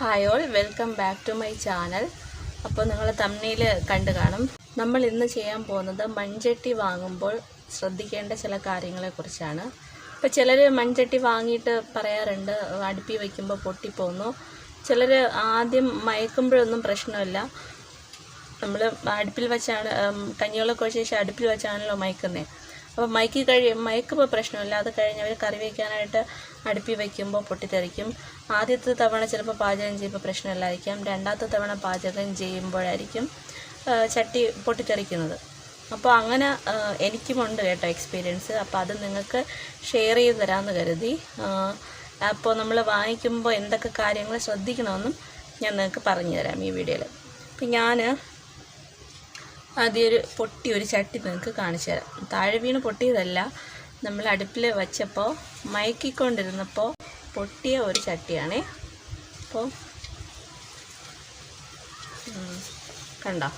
Hi all welcome back to my channel അപ്പോൾ നിങ്ങൾ തമ്മിയിൽ കണ്ടു കാണും. നമ്മൾ ഇന്ന് ചെയ്യാൻ പോകുന്നത് മൺചട്ടി വാങ്ങുമ്പോൾ ശ്രദ്ധിക്കേണ്ട ചില കാര്യങ്ങളെക്കുറിച്ചാണ്. ഇപ്പോൾ ചിലർ മൺചട്ടി വാങ്ങിയിട്ട് പറയാറുണ്ട് അടുപ്പി വയ്ക്കുമ്പോൾ പൊട്ടിപ്പോകുന്നു ചിലർ ആദ്യം മയക്കുമ്പോഴൊന്നും പ്രശ്നമില്ല. നമ്മൾ അടുപ്പിൽ വെച്ചാണ് കഞ്ഞികളൊക്കെ ഒഴിച്ച ശേഷം അടുപ്പിൽ വെച്ചാണല്ലോ മയക്കുന്നത് അപ്പോൾ മയക്കി കഴി മയക്കുമ്പോൾ പ്രശ്നമില്ല. അത് കഴിഞ്ഞ് അവർ കറി വയ്ക്കാനായിട്ട് അടുപ്പി വയ്ക്കുമ്പോൾ പൊട്ടിത്തെറിക്കും. ആദ്യത്തെ തവണ ചിലപ്പോൾ പാചകം ചെയ്യുമ്പോൾ പ്രശ്നമില്ലായിരിക്കാം. രണ്ടാമത്തെ തവണ പാചകം ചെയ്യുമ്പോഴായിരിക്കും ചട്ടി പൊട്ടിത്തെറിക്കുന്നത്. അപ്പോൾ അങ്ങനെ എനിക്കുമുണ്ട് കേട്ടോ എക്സ്പീരിയൻസ്. അപ്പോൾ അത് നിങ്ങൾക്ക് ഷെയർ ചെയ്ത് തരാമെന്ന് കരുതി. അപ്പോൾ നമ്മൾ വാങ്ങിക്കുമ്പോൾ എന്തൊക്കെ കാര്യങ്ങൾ ശ്രദ്ധിക്കണമെന്നും ഞാൻ നിങ്ങൾക്ക് പറഞ്ഞു തരാം ഈ വീഡിയോയിൽ അപ്പം ഞാൻ ആദ്യം ഒരു പൊട്ടി ഒരു ചട്ടി നിങ്ങൾക്ക് കാണിച്ചു തരാം. താഴെ വീണ് പൊട്ടിയതല്ല. നമ്മൾ അടുപ്പിൽ വച്ചപ്പോൾ മയക്കിക്കൊണ്ടിരുന്നപ്പോൾ പൊട്ടിയ ഒരു ചട്ടിയാണേ. അപ്പോൾ കണ്ടോ?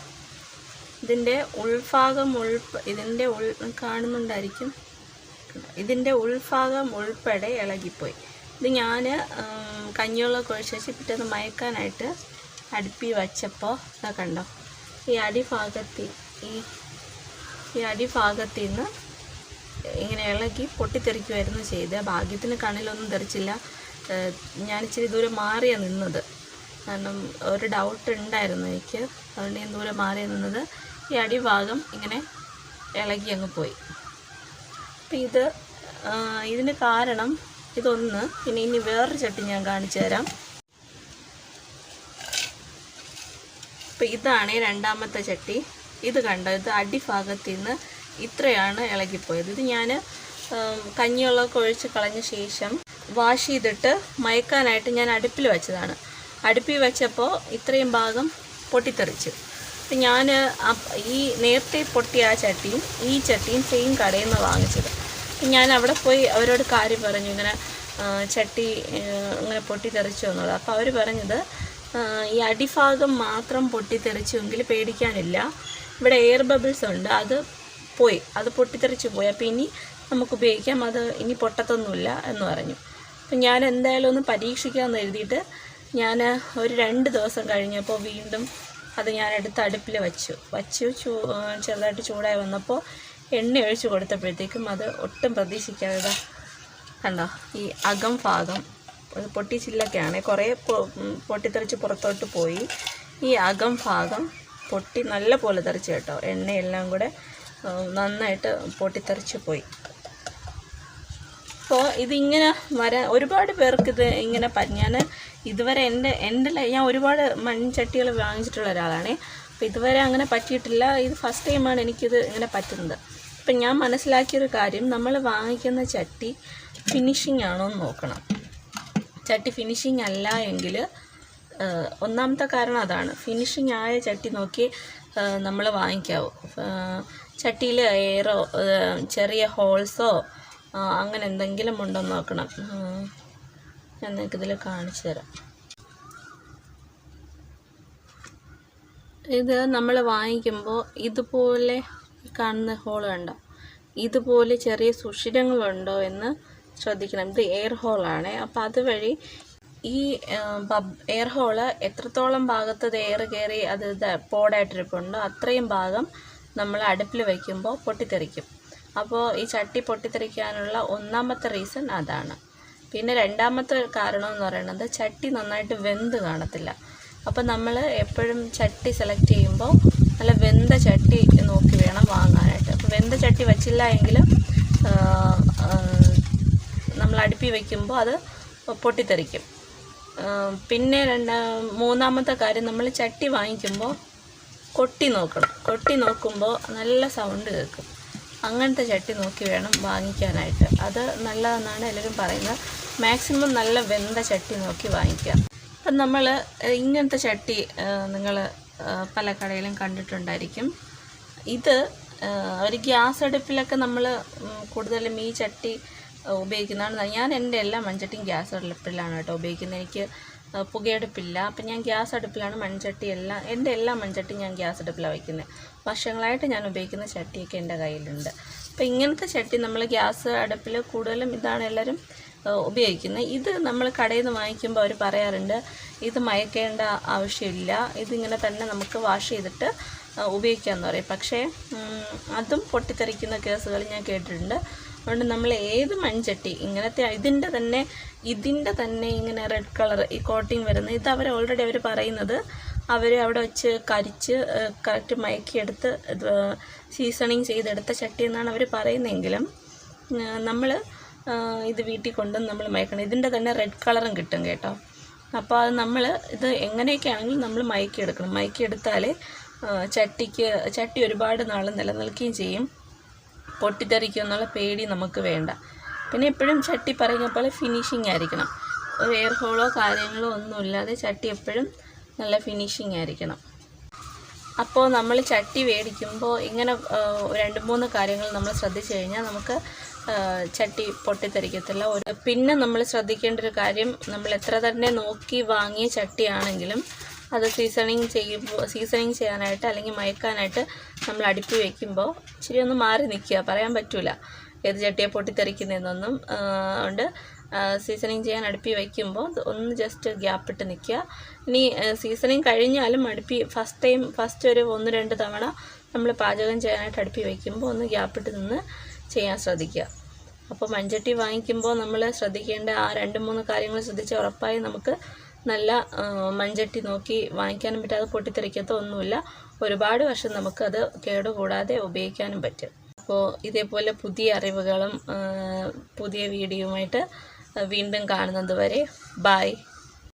ഇതിന്റെ ഉൾഭാഗം ഉൾ ഇതിന്റെ ഉൾ കാണുന്നുണ്ടായിരിക്കും? ഇതിന്റെ ഉൾഭാഗം ഉൾപ്പെടെ ഇളകിപ്പോയി. ഇത് ഞാൻ കഞ്ഞിവെള്ളമൊക്കെ ഒഴിച്ച് വെച്ച് പിറ്റേന്ന് മയക്കാനായിട്ട് അടുപ്പി വച്ചപ്പോൾ കണ്ടോ? ഈ അടിഭാഗത്തിൽ ഈ ഈ അടിഭാഗത്തിൽ നിന്ന് ഇങ്ങനെ ഇളകി പൊട്ടിത്തെറിക്കുമായിരുന്നു ചെയ്ത് ഭാഗ്യത്തിന് കണ്ണിലൊന്നും തെറിച്ചില്ല. ഞാൻ ഇച്ചിരി ദൂരം മാറിയാണ് നിന്നത്. കാരണം ഒരു ഡൗട്ട് ഉണ്ടായിരുന്നു എനിക്ക്. അതുകൊണ്ട് ഞാൻ ദൂരെ മാറിയ നിന്നത്. ഈ അടിഭാഗം ഇങ്ങനെ ഇളകി അങ്ങ് പോയി. അപ്പം ഇത് ഇതിന് കാരണം ഇതൊന്ന് പിന്നെ ഇനി വേറൊരു ചട്ടി ഞാൻ കാണിച്ചു തരാം. അപ്പം ഇതാണ് രണ്ടാമത്തെ ചട്ടി. ഇത് കണ്ടോ? ഇത് അടിഭാഗത്ത് നിന്ന് ഇത്രയാണ് ഇളകിപ്പോയത്. ഇത് ഞാൻ കഞ്ഞിവെള്ളമൊക്കെ ഒഴിച്ച് കളഞ്ഞ ശേഷം വാഷ് ചെയ്തിട്ട് മയക്കാനായിട്ട് ഞാൻ അടുപ്പിൽ വെച്ചതാണ്. അടുപ്പിൽ വെച്ചപ്പോൾ ഇത്രയും ഭാഗം പൊട്ടിത്തെറിച്ചു. അപ്പം ഞാൻ ഈ നേരത്തെ പൊട്ടിയ ആ ചട്ടിയും ഈ ചട്ടിയും സെയിം കടയിൽ നിന്ന് വാങ്ങിച്ചത്. ഞാൻ അവിടെ പോയി അവരോട് കാര്യം പറഞ്ഞു. ഇങ്ങനെ ചട്ടി ഇങ്ങനെ പൊട്ടിത്തെറിച്ചു എന്നുള്ളത്. അപ്പോൾ അവർ പറഞ്ഞത് ഈ അടിഭാഗം മാത്രം പൊട്ടിത്തെറിച്ചുവെങ്കിൽ പേടിക്കാനില്ല. ഇവിടെ എയർ ബബിൾസ് ഉണ്ട്. അത് പോയി. അത് പൊട്ടിത്തെറിച്ച് പോയി. അപ്പോൾ ഇനി നമുക്ക് ഉപയോഗിക്കാം. അത് ഇനി പൊട്ടത്തൊന്നുമില്ല എന്ന് പറഞ്ഞു. അപ്പം ഞാൻ എന്തായാലും ഒന്ന് പരീക്ഷിക്കാമെന്ന് എഴുതിയിട്ട് ഞാൻ ഒരു രണ്ട് ദിവസം കഴിഞ്ഞപ്പോൾ വീണ്ടും അത് ഞാൻ എടുത്ത് അടുപ്പിൽ വച്ചു. വച്ചു ചൂ ചെറുതായിട്ട് ചൂടായി വന്നപ്പോൾ എണ്ണ ഒഴിച്ചു കൊടുത്തപ്പോഴത്തേക്കും അത് ഒട്ടും പ്രതീക്ഷിക്കാതെ കണ്ടോ ഈ അകം ഭാഗം അത് പൊട്ടിച്ചില്ലൊക്കെയാണ്. കുറേ പൊട്ടിത്തെറിച്ച് പുറത്തോട്ട് പോയി. ഈ അകം ഭാഗം പൊട്ടി നല്ല പോലെ തെറിച്ച് കേട്ടോ. എണ്ണയെല്ലാം കൂടെ നന്നായിട്ട് പൊട്ടിത്തെറിച്ച് പോയി. അപ്പോൾ ഇതിങ്ങനെ വരാൻ ഒരുപാട് പേർക്ക് ഇത് ഇങ്ങനെ ഞാൻ ഇതുവരെ എന്റെ എന്റെ ഞാൻ ഒരുപാട് മൺചട്ടികൾ വാങ്ങിച്ചിട്ടുള്ള ഒരാളാണ്. അപ്പോൾ ഇതുവരെ അങ്ങനെ പറ്റിയിട്ടില്ല. ഇത് ഫസ്റ്റ് ടൈമാണ് എനിക്കിത് ഇങ്ങനെ പറ്റുന്നത്. അപ്പം ഞാൻ മനസ്സിലാക്കിയൊരു കാര്യം നമ്മൾ വാങ്ങിക്കുന്ന ചട്ടി ഫിനിഷിംഗ് ആണോ എന്ന് നോക്കണം. ചട്ടി ഫിനിഷിംഗ് അല്ല എങ്കിൽ ഒന്നാമത്തെ കാരണം അതാണ്. ഫിനിഷിംഗ് ആയ ചട്ടി നോക്കി നമ്മൾ വാങ്ങിക്കാവൂ. ചട്ടിയിൽ എയറോ ചെറിയ ഹോൾസോ അങ്ങനെ എന്തെങ്കിലും ഉണ്ടോ നോക്കണം. ഞാൻ നിങ്ങൾക്ക് ഇതിൽ കാണിച്ചു തരാം. ഇത് നമ്മൾ വാങ്ങിക്കുമ്പോൾ ഇതുപോലെ കാണുന്ന ഹോൾ കണ്ടോ? ഇതുപോലെ ചെറിയ സുഷിരങ്ങളുണ്ടോ എന്ന് ശ്രദ്ധിക്കണം. ഇത് എയർ ഹോളാണ് അപ്പോൾ അതുവഴി ഈ എയർ ഹോൾ എത്രത്തോളം ഭാഗത്ത് ഇത് എയർ കയറി അത് ഇത് പോടായിട്ടിരിപ്പുണ്ടോ അത്രയും ഭാഗം നമ്മൾ അടുപ്പിൽ വയ്ക്കുമ്പോൾ പൊട്ടിത്തെറിക്കും. അപ്പോൾ ഈ ചട്ടി പൊട്ടിത്തെറിക്കാനുള്ള ഒന്നാമത്തെ റീസൺ അതാണ്. പിന്നെ രണ്ടാമത്തെ കാരണം എന്ന് പറയുന്നത് ചട്ടി നന്നായിട്ട് വെന്ത് കാണത്തില്ല. അപ്പോൾ നമ്മൾ എപ്പോഴും ചട്ടി സെലക്ട് ചെയ്യുമ്പോൾ നല്ല വെന്ത ചട്ടി നോക്കി വേണം വാങ്ങാനായിട്ട്. അപ്പോൾ വെന്ത ചട്ടി വച്ചില്ല എങ്കിൽ നമ്മൾ അടുപ്പി വയ്ക്കുമ്പോൾ അത് പൊട്ടിത്തെറിക്കും. പിന്നെ രണ്ട് മൂന്നാമത്തെ കാര്യം നമ്മൾ ചട്ടി വാങ്ങിക്കുമ്പോൾ കൊട്ടി നോക്കണം. കൊട്ടി നോക്കുമ്പോൾ നല്ല സൗണ്ട് കേൾക്കും. അങ്ങനത്തെ ചട്ടി നോക്കി വേണം വാങ്ങിക്കാനായിട്ട്. അത് നല്ലതെന്നാണ് എല്ലാവരും പറയുന്നത്. മാക്സിമം നല്ല വെന്ത ചട്ടി നോക്കി വാങ്ങിക്കാം അപ്പം നമ്മൾ ഇങ്ങനത്തെ ചട്ടി നിങ്ങൾ പല കടയിലും കണ്ടിട്ടുണ്ടായിരിക്കും. ഇത് ഒരു ഗ്യാസ് അടുപ്പിലൊക്കെ നമ്മൾ കൂടുതലും ഈ ചട്ടി ഉപയോഗിക്കുന്നതാണ്. ഞാൻ എന്റെ എല്ലാ മൺചട്ടിയും ഗ്യാസ് അടുപ്പിലാണ് കേട്ടോ ഉപയോഗിക്കുന്നത്. എനിക്ക് പുകയടുപ്പില്ല. അപ്പം ഞാൻ ഗ്യാസ് അടുപ്പിലാണ് മൺചട്ടി എല്ലാം എന്റെ എല്ലാ മൺചട്ടിയും ഞാൻ ഗ്യാസ് അടുപ്പിലാണ് വയ്ക്കുന്നത്. വർഷങ്ങളായിട്ട് ഞാൻ ഉപയോഗിക്കുന്ന ചട്ടിയൊക്കെ എന്റെ കയ്യിലുണ്ട്. അപ്പം ഇങ്ങനത്തെ ചട്ടി നമ്മൾ ഗ്യാസ് അടുപ്പിൽ കൂടുതലും ഇതാണ് എല്ലാവരും ഉപയോഗിക്കുന്നത്. ഇത് നമ്മൾ കടയിൽ നിന്ന് വാങ്ങിക്കുമ്പോൾ അവർ പറയാറുണ്ട് ഇത് മയക്കേണ്ട ആവശ്യമില്ല. ഇതിങ്ങനെ തന്നെ നമുക്ക് വാഷ് ചെയ്തിട്ട് ഉപയോഗിക്കാമെന്ന് പറയും. പക്ഷേ അതും പൊട്ടിത്തെറിക്കുന്ന കേസുകൾ ഞാൻ കേട്ടിട്ടുണ്ട്. അതുകൊണ്ട് നമ്മൾ ഏത് മൺചട്ടി ഇങ്ങനത്തെ ഇതിന്റെ തന്നെ ഇതിന്റെ തന്നെ ഇങ്ങനെ റെഡ് കളർ ഈ കോട്ടിങ് വരുന്നത്. ഇത് അവർ ഓൾറെഡി അവർ പറയുന്നത്. അവർ അവിടെ വെച്ച് കരിച്ച് കറക്റ്റ് മയക്കിയെടുത്ത് സീസണിങ് ചെയ്തെടുത്ത ചട്ടി എന്നാണ് അവർ പറയുന്നതെങ്കിലും നമ്മൾ ഇത് വീട്ടിൽ കൊണ്ടുവന്ന് നമ്മൾ മയക്കണം. ഇതിന്റെ തന്നെ റെഡ് കളറും കിട്ടും കേട്ടോ. അപ്പോൾ അത് നമ്മൾ ഇത് എങ്ങനെയൊക്കെ ആണെങ്കിലും നമ്മൾ മയക്കിയെടുക്കണം. മയക്കിയെടുത്താലേ ആ, ചട്ടിക്ക് ചട്ടി ഒരുപാട് നാൾ നിലനിൽക്കുകയും ചെയ്യും. പൊട്ടിത്തെറിക്കും എന്നുള്ള പേടി നമുക്ക് വേണ്ട. പിന്നെ എപ്പോഴും ചട്ടി പറയുന്ന പോലെ ഫിനിഷിംഗ് ആയിരിക്കണം. ഒരു എയർ ഹോളോ കാര്യങ്ങളോ ഒന്നുമില്ലാതെ ചട്ടി എപ്പോഴും നല്ല ഫിനിഷിംഗ് ആയിരിക്കണം. അപ്പോൾ നമ്മൾ ചട്ടി മേടിക്കുമ്പോൾ ഇങ്ങനെ രണ്ട് മൂന്ന് കാര്യങ്ങൾ നമ്മൾ ശ്രദ്ധിച്ചു കഴിഞ്ഞാൽ നമുക്ക് ചട്ടി പൊട്ടിത്തെറിക്കത്തില്ല. ഒരു പിന്നെ നമ്മൾ ശ്രദ്ധിക്കേണ്ട ഒരു കാര്യം നമ്മൾ എത്ര തന്നെ നോക്കി വാങ്ങിയ ചട്ടിയാണെങ്കിലും അത് സീസണിങ് ചെയ്യുമ്പോൾ സീസണിങ് ചെയ്യാനായിട്ട് അല്ലെങ്കിൽ മയക്കാനായിട്ട് നമ്മൾ അടുപ്പി വയ്ക്കുമ്പോൾ ഇച്ചിരി ഒന്ന് മാറി നിൽക്കുക. പറയാൻ പറ്റില്ല ഏത് ചട്ടിയെ പൊട്ടിത്തെറിക്കുന്നതെന്നൊന്നും. ഉണ്ട് സീസണിങ് ചെയ്യാൻ അടുപ്പി വയ്ക്കുമ്പോൾ ഒന്ന് ജസ്റ്റ് ഗ്യാപ്പ് ഇട്ട് നിൽക്കുക. ഇനി സീസണിങ് കഴിഞ്ഞാലും അടുപ്പി ഫസ്റ്റ് ടൈം ഫസ്റ്റ് ഒരു ഒന്ന് രണ്ട് തവണ നമ്മൾ പാചകം ചെയ്യാനായിട്ട് അടുപ്പി വയ്ക്കുമ്പോൾ ഒന്ന് ഗ്യാപ്പ് ഇട്ട് നിന്ന് ചെയ്യാൻ ശ്രദ്ധിക്കുക. അപ്പോൾ മൺചട്ടി വാങ്ങിക്കുമ്പോൾ നമ്മൾ ശ്രദ്ധിക്കേണ്ട ആ രണ്ട് മൂന്ന് കാര്യങ്ങൾ ശ്രദ്ധിച്ച് ഉറപ്പായി നമുക്ക് നല്ല മൺചട്ടി നോക്കി വാങ്ങിക്കാനും പറ്റും. അത് പൊട്ടിത്തെറിക്കത്തോ ഒന്നുമില്ല. ഒരുപാട് വർഷം നമുക്കത് കേടുകൂടാതെ ഉപയോഗിക്കാനും പറ്റും. അപ്പോൾ ഇതേപോലെ പുതിയ അറിവുകളും പുതിയ വീഡിയോയുമായിട്ട് വീണ്ടും കാണുന്നത് വരെ ബായ്